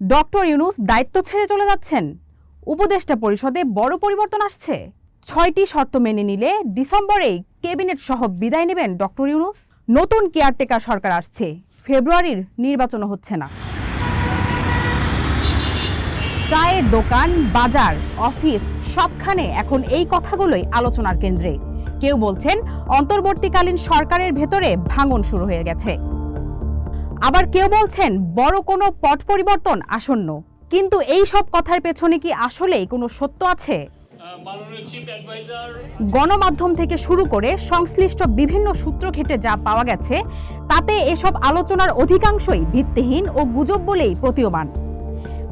Doctor Yunus দায়িত্ব ছেড়ে চলে যাচ্ছেন। উপদেষ্টা পরিষদে বড় পরিবর্তন আসছে। ছয়টি শর্ত মেনে নিলে ডিসেম্বরেই কেবিনেট সহ বিদায় নেবেন ডক্টর ইউনুস। নতুন কেয়ারটেকার সরকার আসছে। ফেব্রুয়ারির নির্বাচনও হচ্ছে না। চায়ের দোকান, বাজার, অফিস সবখানে এখন এই কথাগুলোই আলোচনার কেন্দ্রে। কেউ বলছেন, অন্তর্বর্তীকালীন সরকারের ভেতরে ভাঙন শুরু হয়ে গেছে। আবার কেউ বলছেন, বড় কোনো পট পরিবর্তন আসন্ন। কিন্তু এই সব কথার পেছনে কি আসলেই কোনো সত্য আছে? গণমাধ্যম থেকে শুরু করে সংশ্লিষ্ট বিভিন্ন সূত্র ঘেটে যা পাওয়া গেছে, তাতে এসব আলোচনার অধিকাংশই ভিত্তিহীন ও গুজব বলেই প্রতীয়মান।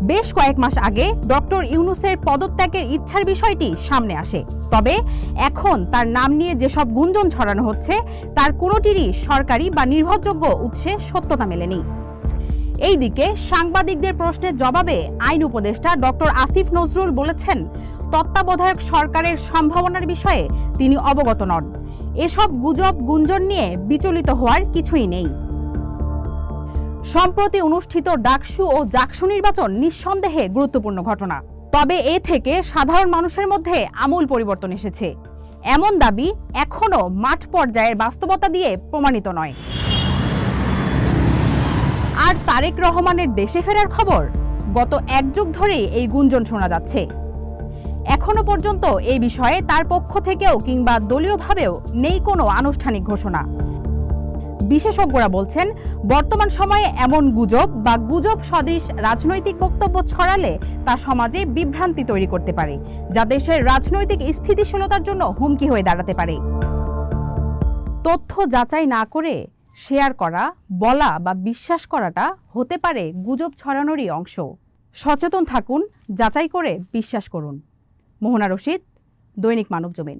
বেশ কয়েক মাস আগে ডক্টর ইউনুসের পদত্যাগের ইচ্ছার বিষয়টি সামনে আসে। তবে এখন তার নাম নিয়ে যেসব গুঞ্জন ছড়ানো হচ্ছে, তার কোনোটিরই সরকারি বা নির্ভরযোগ্য উৎসে সত্যতা মেলেনি। এইদিকে সাংবাদিকদের প্রশ্নের জবাবে আইন উপদেষ্টা ডক্টর আসিফ নজরুল বলেছেন, তত্ত্বাবধায়ক সরকারের সম্ভাবনার বিষয়ে তিনি অবগত নন। এসব গুজব গুঞ্জন নিয়ে বিচলিত হওয়ার কিছুই নেই। সম্প্রতি অনুষ্ঠিত ডাকসু ও জাকসু নির্বাচন নিঃসন্দেহে গুরুত্বপূর্ণ ঘটনা। তবে এ থেকে সাধারণ মানুষের মধ্যে আমূল পরিবর্তন এসেছে। এমন দাবি এখনও মাঠ পর্যায়ের বাস্তবতা দিয়ে প্রমাণিত নয়। আর তারেক রহমানের দেশে ফেরার খবর? গত এক যুগ ধরেই এই গুঞ্জন শোনা যাচ্ছে। এখনও পর্যন্ত এই বিষয়ে তার পক্ষ থেকেও কিংবা দলীয়ভাবেও নেই কোনো আনুষ্ঠানিক ঘোষণা। বিশেষজ্ঞরা বলছেন, বর্তমান সময়ে এমন গুজব বা গুজব সদৃশ রাজনৈতিক বক্তব্য ছড়ালে তা সমাজে বিভ্রান্তি তৈরি করতে পারে, যা দেশের রাজনৈতিক স্থিতিশীলতার জন্য হুমকি হয়ে দাঁড়াতে পারে। তথ্য যাচাই না করে শেয়ার করা, বলা বা বিশ্বাস করাটা হতে পারে গুজব ছড়ানোরই অংশ। সচেতন থাকুন, যাচাই করে বিশ্বাস করুন। মোহনা রশিদ, দৈনিক মানব জমিন